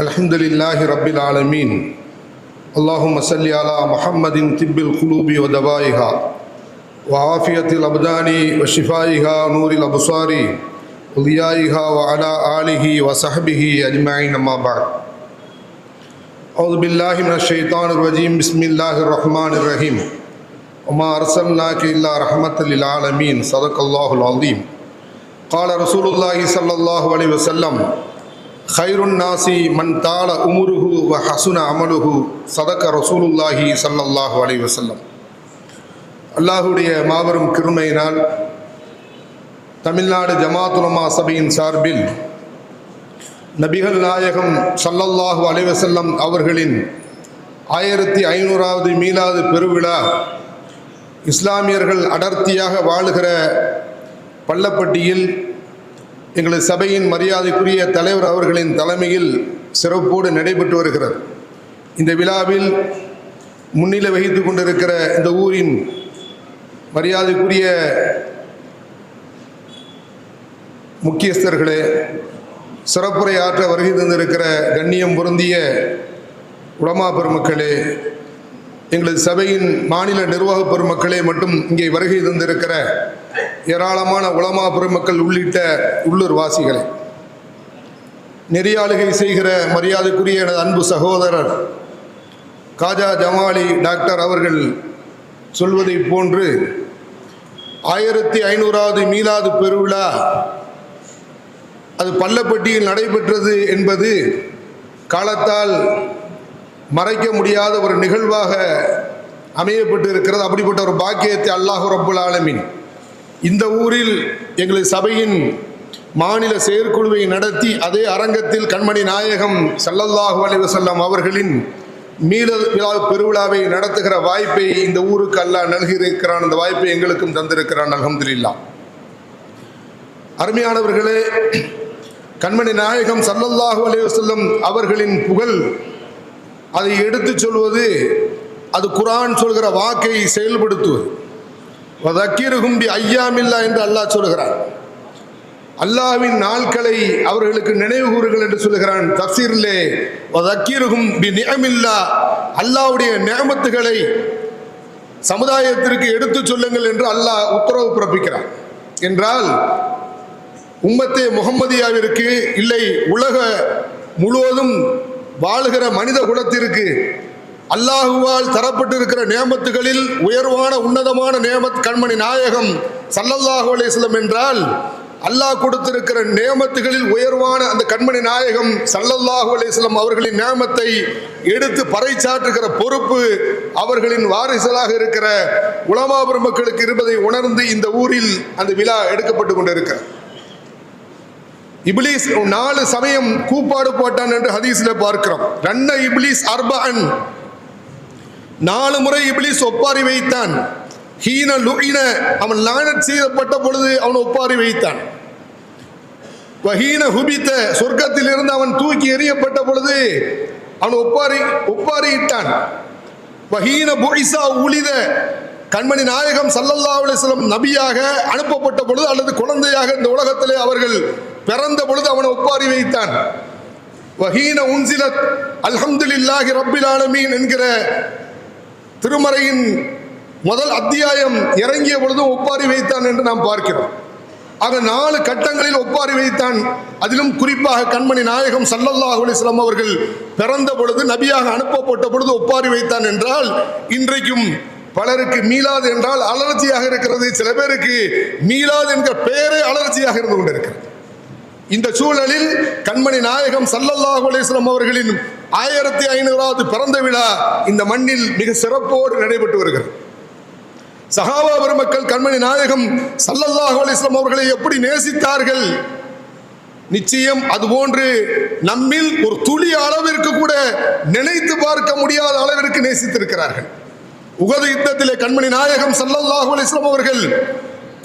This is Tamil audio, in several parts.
الحمد لله رب العالمين اللهم صل على محمد طب القلوب ودوائها وعافية الأبدان وشفائها نور الأبصار وضيائها وعلى آله وصحبه أجمعين أما بعد. أعوذ بالله من الشيطان الرجيم بسم الله الرحمن الرحيم وما أرسلناك إلا رحمة للعالمين صدق الله العظيم قال رسول الله صلى الله عليه وسلم ஹைருன்னாசி மன் தால உமுருஹு வ ஹசுன அமலுஹு சதக்க ரசூலுல்லாஹி சல்லல்லாஹு அலி வசல்லம் அல்லாஹுடைய மாபெரும் கிருமையினால் தமிழ்நாடு ஜமாத்துலமா சபையின் சார்பில் நபிகள் நாயகம் சல்லல்லாஹு அலைவசல்லம் அவர்களின் ஆயிரத்தி ஐநூறாவது மீலாது பெருவிழா இஸ்லாமியர்கள் அடர்த்தியாக வாழுகிற பள்ளப்பட்டியில் எங்களது சபையின் மரியாதைக்குரிய தலைவர் அவர்களின் தலைமையில் சிறப்போடு நடைபெற்று வருகிறது. இந்த விழாவில் முன்னிலை வகித்து கொண்டிருக்கிற இந்த ஊரின் மரியாதைக்குரிய முக்கியஸ்தர்களே சிறப்புரை ஆற்ற வருகை தந்திருக்கிற கண்ணியம் பொருந்திய உலமா பெருமக்களே எங்களது சபையின் மாநில நிர்வாக பெருமக்களே மட்டும் இங்கே வருகை தந்திருக்கிற ஏராளமான உலமா பெருமக்கள் உள்ளிட்ட உள்ளூர் வாசிகளை. நெறியாளுகை செய்கிற மரியாதைக்குரிய எனது அன்பு சகோதரர் காஜா ஜமாலி டாக்டர் அவர்கள் சொல்வதைப் போன்று ஆயிரத்தி ஐநூறாவது மீலாது பெருவிழா அது பள்ளப்பட்டியில் நடைபெற்றது என்பது காலத்தால் மறைக்க முடியாத ஒரு நிகழ்வாக அமையப்பட்டு இருக்கிறது அப்படிப்பட்ட ஒரு பாக்கியத்தை அல்லாஹு ரபுல் ஆலமின் இந்த ஊரில் எங்களது சபையின் மாநில செயற்குழுவை நடத்தி அதே அரங்கத்தில் கண்மணி நாயகம் சல்லல்லாஹு அலிவசல்லாம் அவர்களின் மீள விழா பெருவிழாவை நடத்துகிற வாய்ப்பை இந்த ஊருக்கு அல்லாஹ் நல்கியிருக்கிறான். அந்த வாய்ப்பை எங்களுக்கும் தந்திருக்கிறான். அலமதுல்லா அருமையானவர்களே கண்மணி நாயகம் சல்லல்லாஹு அலைவசல்லம் அவர்களின் புகழ் அதை எடுத்துச் சொல்வது அது குரான் சொல்கிற வாக்கை செயல்படுத்துவது. தக்கீருகும்பி ஐயாமில்லா என்று அல்லாஹ் சொல்கிறான். அல்லாவின் நாட்களை அவர்களுக்கு நினைவு கூறுகள் என்று சொல்லுகிறான் தப்சீரிலே தக்கீருகும் பி நியமில்லா அல்லாவுடைய நியமத்துகளை சமுதாயத்திற்கு எடுத்து சொல்லுங்கள் என்று அல்லாஹ் உத்தரவு பிறப்பிக்கிறான். என்றால் உம்மத்தே முகம்மதியாவிற்கு இல்லை உலக முழுவதும் வாழுகிற மனித குலத்திற்கு அல்லாஹுவால் தரப்பட்டிருக்கிற நியமத்துகளில் உயர்வான உன்னதமான நியமத் கண்மணி நாயகம் சல்லல்லாஹு அலிஸ்லம் என்றால் அல்லாஹ் கொடுத்திருக்கிற நியமத்துகளில் உயர்வான அந்த கண்மணி நாயகம் சல்லல்லாஹு அலிஸ்லம் அவர்களின் நியமத்தை எடுத்து பறைச்சாற்றுகிற பொறுப்பு அவர்களின் வாரிசலாக இருக்கிற உலமா பெருமக்களுக்கு இருப்பதை உணர்ந்து இந்த ஊரில் அந்த விழா எடுக்கப்பட்டு கொண்டிருக்கிறது. இப்லீஸ் நாலு சமயம் கூப்பாடு போட்டான் என்று ஹதீஸ்ல பார்க்கிறோம். ரன்ன இப்லீஸ் அர்பன் நாலு முறை இப்லீஸ் ஒப்பாரி வைத்தான். ஹீன லுயின அவன் லானட் செய்யப்பட்ட பொழுது அவன் ஒப்பாரி வைத்தான். வஹீன ஹுபித்த சொர்க்கத்தில் இருந்து அவன் தூக்கி எறியப்பட்ட பொழுது அவன் ஒப்பாரி ஒப்பாரியிட்டான். வஹீன பொய்சா உளித கண்மணி நாயகம் சல்லல்லா அலிஸ்லம் நபியாக அனுப்பப்பட்ட பொழுது அல்லது குழந்தையாக இந்த உலகத்திலே அவர்கள் பிறந்த பொழுது அவனை ஒப்பாரி வைத்தான். வஹீன உன்சிலத் அல்ஹம்துலில்லாஹி ரப்பில் ஆலமீன் என்கிற திருமறையின் முதல் அத்தியாயம் இறங்கிய பொழுதும் ஒப்பாரி வைத்தான் என்று நாம் பார்க்கிறோம். ஆக நாலு கட்டங்களில் ஒப்பாரி வைத்தான். அதிலும் குறிப்பாக கண்மணி நாயகம் சல்லல்லாஹ் அலிஸ்லாம் அவர்கள் பிறந்த பொழுது நபியாக அனுப்பப்பட்ட பொழுது ஒப்பாரி வைத்தான் என்றால் இன்றைக்கும் பலருக்கு மீளாது என்றால் அலர்ஜியாக இருக்கிறது. சில பேருக்கு மீளாது என்கிற பெயரே அலர்ஜியாக இருந்து கொண்டிருக்கிறது. இந்த சூழலில் கண்மணி நாயகம் சல்லல்லாஹ் அலிஸ்லாம் அவர்களின் ஆயிரத்தி ஐநூறாவது பிறந்த விழா இந்த மண்ணில் மிக சிறப்போடு நடைபெற்று வருகிறது. சஹாபா பெருமக்கள் கண்மணி நாயகம் சல்லல்லாஹு அலிஸ்லாம் அவர்களை எப்படி நேசித்தார்கள்? நிச்சயம் அதுபோன்று நம்மில் ஒரு துளி அளவிற்கு கூட நினைத்து பார்க்க முடியாத அளவிற்கு நேசித்திருக்கிறார்கள். உகது யுத்தத்திலே கண்மணி நாயகம் ஸல்லல்லாஹு அலிஸ்லாம் அவர்கள்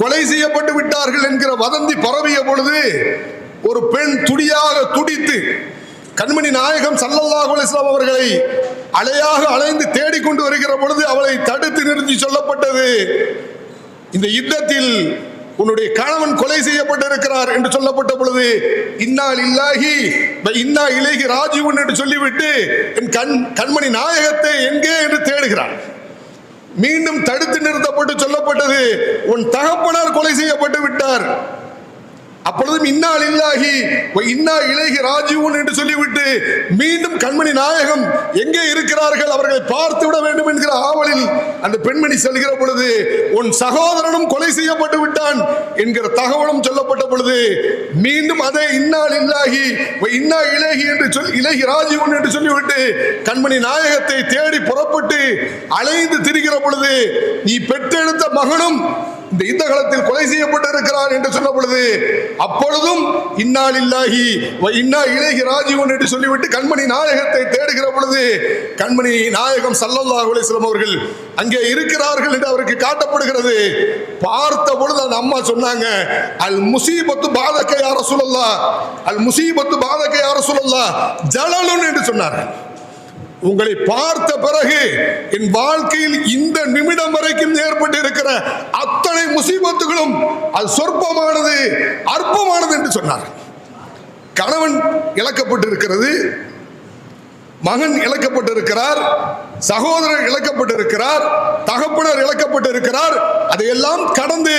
கொலை செய்யப்பட்டு விட்டார்கள் என்கிற வதந்தி பரவிய பொழுது ஒரு பெண் துடியாக துடித்து கண்மணி நாயகம் சல்லல்லாஹு அலிஸ்லாம் அவர்களை அலையாக அலைந்து தேடிக்கொண்டு வருகிற பொழுது அவளை தடுத்து நிறுத்தி சொல்லப்பட்டது. இந்த யுத்தத்தில் உன்னுடைய கணவன் கொலை செய்யப்பட்டிருக்கிறார் என்று சொல்லப்பட்ட பொழுது இன்னால் இல்லாகி இன்னா இலகி ராஜீவன் என்று சொல்லிவிட்டு என் கண் கண்மணி நாயகத்தை எங்கே என்று தேடுகிறான். மீண்டும் தடுத்து நிறுத்தப்பட்டு சொல்லப்பட்டது உன் தகப்பனார் கொலை செய்யப்பட்டு விட்டார். அப்பொழுதும் இன்னால் இல்லாகி இன்னா இலகி ராஜீவன் என்று சொல்லிவிட்டு மீண்டும் கண்மணி நாயகம் எங்கே இருக்கிறார்கள் அவர்களை பார்த்து விட வேண்டும் என்கிற ஆவலில் அந்த பெண்மணி செல்கிற பொழுது உன் சகோதரனும் கொலை செய்யப்பட்டு விட்டான் என்கிற தகவலும் சொல்லப்பட்ட பொழுது மீண்டும் அதே இன்னால் இல்லாகி இன்னா இலகி என்று சொல் இலகி ராஜீவன் என்று சொல்லிவிட்டு கண்மணி நாயகத்தை தேடி புறப்பட்டு அலைந்து திரிகிற பொழுது நீ பெற்றெடுத்த மகனும் இந்த யுத்த காலத்தில் கொலை செய்யப்பட்டிருக்கிறார் என்று சொன்ன பொழுது அப்பொழுதும் இன்னால் இல்லாகி இன்னா இலகி ராஜீவன் என்று சொல்லிவிட்டு கண்மணி நாயகத்தை தேடுகிற பொழுது கண்மணி நாயகம் சல்லல்லா அலிஸ்லம் அவர்கள் அங்கே இருக்கிறார்கள் என்று அவருக்கு காட்டப்படுகிறது. பார்த்த பொழுது அந்த அம்மா சொன்னாங்க அல் முசீபத்து பாதக்க யார சொல்லல்லா அல் முசீபத்து பாதக்க யார சொல்லல்லா ஜலலுன் என்று சொன்னார்கள். உங்களை பார்த்த பிறகு என் வாழ்க்கையில் இந்த நிமிடம் வரைக்கும் ஏற்பட்டு இருக்கிற அத்தனை முசீபத்துகளும் அது சொற்பமானது அற்பமானது என்று சொன்னார். கணவன் இழக்கப்பட்டிருக்கிறது மகன் இழக்கப்பட்டிருக்கிறார் சகோதரர் இழக்கப்பட்டிருக்கிறார் தகப்பனர் இழக்கப்பட்டிருக்கிறார். அதையெல்லாம் கடந்து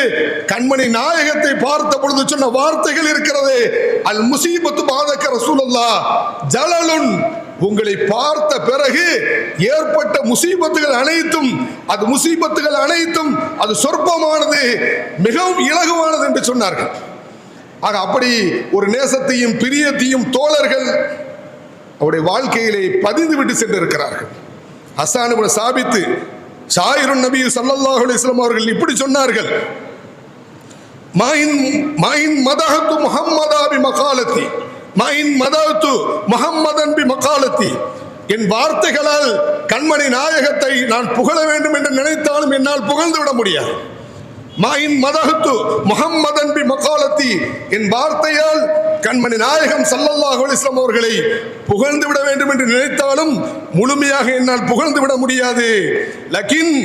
கண்மணி நாயகத்தை பார்த்த பொழுது சொன்ன வார்த்தைகள் இருக்கிறது. அல் முசீபத்து பாதக்க சூழல்லா ஜலலுன் உங்களை பார்த்த பிறகு ஏற்பட்ட முசீபத்துகள் அனைத்தும் அது முசீபத்துகள் அனைத்தும் அது சொற்பமானது மிகவும் இலகுவானது என்று சொன்னார்கள். ஆக அப்படி ஒரு நேசத்தையும் பிரியத்தையும் தோழர்கள் அவருடைய வாழ்க்கையிலே பதிந்து விட்டு சென்றிருக்கிறார்கள். ஹசான் சாபித்து ஷாயிருன் நபி சல்லாஹ் அலிஸ்லாம் அவர்கள் இப்படி சொன்னார்கள். மாயின் மாயின் மதஹத்து முஹம்மதா மகாலத்தை மகாலத்தி. மாயின் மதஹத்து முஹம்மதன் பி மக்காலத்தி. என் வார்த்தைகளால் கண்மணி நாயகத்தை நான் புகழ வேண்டும் என்று நினைத்தாலும் என்னால் புகழ்ந்து விட முடியாது. மாயின் மதகுத்து முகம்மதன் பி மகாலத்தி என் வார்த்தையால் கண்மணி நாயகம் சல்லல்லாஹ் அலிஸ்லாம் அவர்களை புகழ்ந்து விட வேண்டும் என்று நினைத்தாலும் முழுமையாக என்னால் புகழ்ந்து விட முடியாது. லக்கின்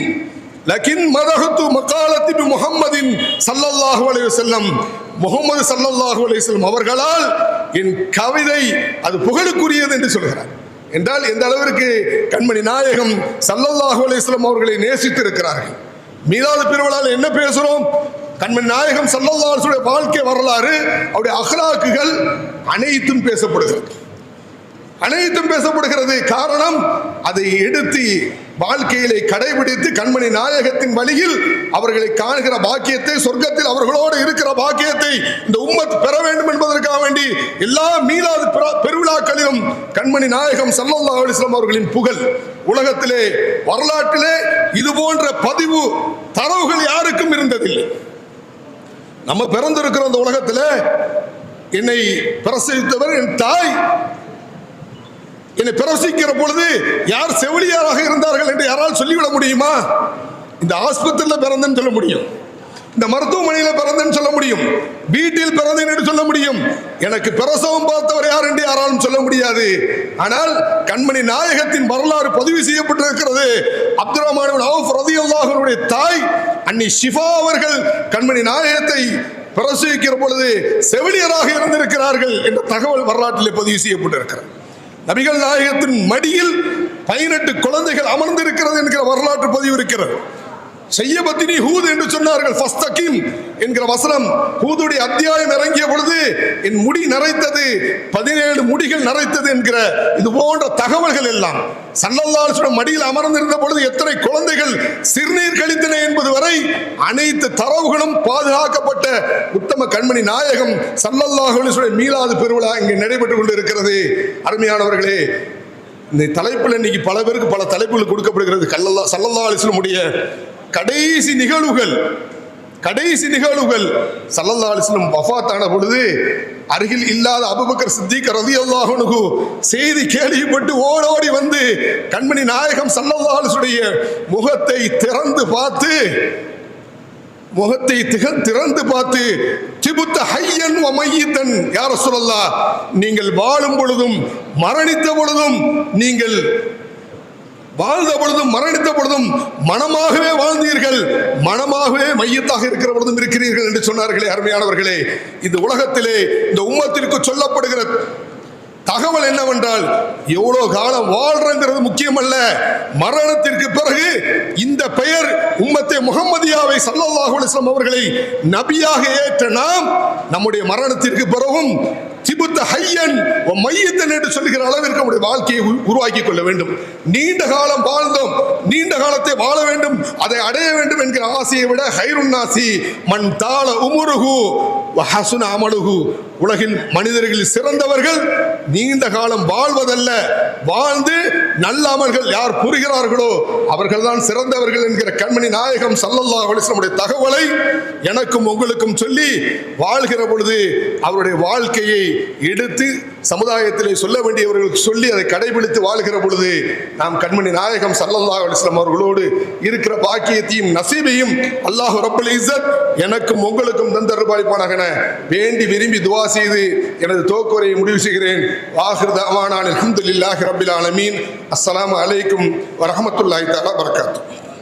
லக்கின் மதஹத்து மகாலத்தி பி முஹம்மதின் ஸல்லல்லாஹு அலைஹி முகமது ஸல்லல்லாஹு அலிஸ்லம் அவர்களால் என் கவிதை அது புகழுக்குரியது என்று சொல்கிறார். என்றால் எந்த அளவிற்கு கண்மணி நாயகம் சல்லல்லாஹு அலிஸ்லம் அவர்களை அவர்களை நேசித்திருக்கிறார்கள். மீதாத பெருவளால் என்ன பேசுகிறோம் கண்மணி நாயகம் சல்லல்லாஹுடைய வாழ்க்கை வரலாறு அவருடைய அகலாக்குகள் அனைத்தும் பேசப்படுகிறது. அனைத்தும் பேசப்படுகிறது. காரணம் அதை எடுத்து வாழ்க்கையிலே கடைபிடித்து கண்மணி நாயகத்தின் வழியில் அவர்களை காணுகிற பாக்கியத்தை சொர்க்கத்தில் அவர்களோடு இருக்கிற பாக்கியத்தை இந்த உம்மத் பெற வேண்டும் என்பதற்காக வேண்டி எல்லா மீளாது பெருவிழாக்களிலும் கண்மணி நாயகம் சல்லல்லாஹு அலிஸ்லாம் அவர்களின் புகழ் உலகத்திலே வரலாற்றிலே இது போன்ற பதிவு தரவுகள் யாருக்கும் இருந்ததில்லை. நம்ம பிறந்திருக்கிற அந்த உலகத்தில் என்னை பிரசவித்தவர் என் தாய் என்னை பிரவசிக்கிற பொழுது யார் செவிலியாராக இருந்தார்கள் என்று யாரால் சொல்லிவிட முடியுமா? இந்த ஆஸ்பத்திரியில் பிறந்தேன்னு சொல்ல முடியும். இந்த மருத்துவமனையில் பிறந்தேன்னு சொல்ல முடியும். வீட்டில் பிறந்தேன் என்று சொல்ல முடியும். எனக்கு பிரசவம் பார்த்தவர் யார் என்று யாராலும் சொல்ல முடியாது. ஆனால் கண்மணி நாயகத்தின் வரலாறு பதிவு செய்யப்பட்டிருக்கிறது. அப்துல் ரஹ்மான் அவுஃப் ரதியுல்லாஹனுடைய தாய் அன்னி ஷிஃபா அவர்கள் கண்மணி நாயகத்தை பிரசவிக்கிற பொழுது செவிலியராக இருந்திருக்கிறார்கள் என்ற தகவல் வரலாற்றில் பதிவு செய்யப்பட்டிருக்கிறது. நபிகள் நாயகத்தின் மடியில் பதினெட்டு குழந்தைகள் அமர்ந்திருக்கிறது என்கிற வரலாற்று பதிவு இருக்கிறது. செய்யபத்தினி ஹூது என்று சொன்னார்கள். ஃபஸ்தகிம் என்கிற வசனம். ஹூதுடைய அத்தியாயம் இறங்கிய பொழுது என் முடி நரைத்தது பதினேழு முடிகள் நரைத்தது என்கிற இது போன்ற தகவல்கள் எல்லாம். சல்லல்லாஹு மடியில் அமர்ந்திருந்த பொழுது எத்தனை குழந்தைகள் சிறுநீர் கழித்தன என்பது வரை அனைத்து தரவுகளும் பாதுகாக்கப்பட்ட உத்தம கண்மணி நாயகம் சல்லல்லாஹு மீளாது பெருவிழா இங்கே நடைபெற்றுக் கொண்டிருக்கிறது. அருமையானவர்களே இந்த தலைப்பில் இன்னைக்கு பல பேருக்கு பல தலைப்புகள் கொடுக்கப்படுகிறது. கல்லல்லா சல்லல்லா அலிஸ்லமுடைய கடைசி நிகழ்வுகள் கடைசி நிகழ்வுகள் சல்லல்லா அலிஸ்லம் வஃத்தான பொழுது அருகில் இல்லாத அபுபக்கர் சித்திக் அல்லாஹனுக்கு செய்தி கேள்விப்பட்டு ஓடோடி வந்து கண்மணி நாயகம் சல்லல்லா அலிசுடைய முகத்தை திறந்து பார்த்து முகத்தை திக- திறந்து பார்த்து திபுத்த ஹையன் மையத்தன் யார சொல்லல்லா நீங்கள் வாழும் பொழுதும் மரணித்த பொழுதும் நீங்கள் வாழ்ந்த பொழுதும் மரணித்த பொழுதும் மனமாகவே வாழ்ந்தீர்கள். மனமாகவே மையத்தாக இருக்கிற பொழுதும் இருக்கிறீர்கள் என்று சொன்னார்களே அருமையானவர்களே. இந்த உலகத்திலே இந்த உம்மத்திற்கு சொல்லப்படுகிற தகவல் என்னவென்றால் எவ்வளோ காலம் வாழ்றங்கிறது முக்கியமல்ல. மரணத்திற்கு பிறகு இந்த பெயர் உம்மத்தை முகமதியாவை சல்லல்லாஹு அலைஹி அவர்களை நபியாக ஏற்ற நாம் நம்முடைய மரணத்திற்கு பிறகும் திபுத்த ஹையன் மையத்தன் என்று சொல்லுகிற அளவிற்கு நம்முடைய வாழ்க்கையை உ- உருவாக்கி கொள்ள வேண்டும். நீண்ட காலம் வாழ்ந்தோம். நீண்ட காலத்தை வாழ வேண்டும். அதை அடைய வேண்டும் என்கிற ஆசையை விட ஹைருன்னாசி மண் தாள உமுருகு ஹசுன அமலுகு உலகில் மனிதர்களில் சிறந்தவர்கள் நீண்ட காலம் வாழ்வதல்ல. வாழ்ந்து நல்ல அமல்கள் யார் புரிகிறார்களோ அவர்கள் தான் சிறந்தவர்கள் என்கிற கண்மணி நாயகம் சல்லல்லாஹு அலைஹி தகவலை எனக்கும் உங்களுக்கும் சொல்லி வாழ்கிற பொழுது அவருடைய வாழ்க்கையை எடுத்து சமுதாயத்திலே சொல்ல வேண்டியவர்களுக்கு சொல்லி அதை கடைபிடித்து வாழ்கிற பொழுது நாம் கண்மணி நாயகம் சல்லல்லா அலிஸ்லாம் அவர்களோடு இருக்கிற பாக்கியத்தையும் நசீபையும் அல்லாஹ் ரப்பல் இசத் எனக்கும் உங்களுக்கும் தந்தருபாய்ப்பானாகன வேண்டி விரும்பி துவா செய்து எனது தோக்குரையை முடிவு செய்கிறேன். வாஹிர் தவானான் அல்ஹம்துலில்லாஹி ரப்பில் ஆலமீன். அஸ்லாம் அலைக்கும் வரமத்துல்லாஹி தாலா பரக்காத்துஹு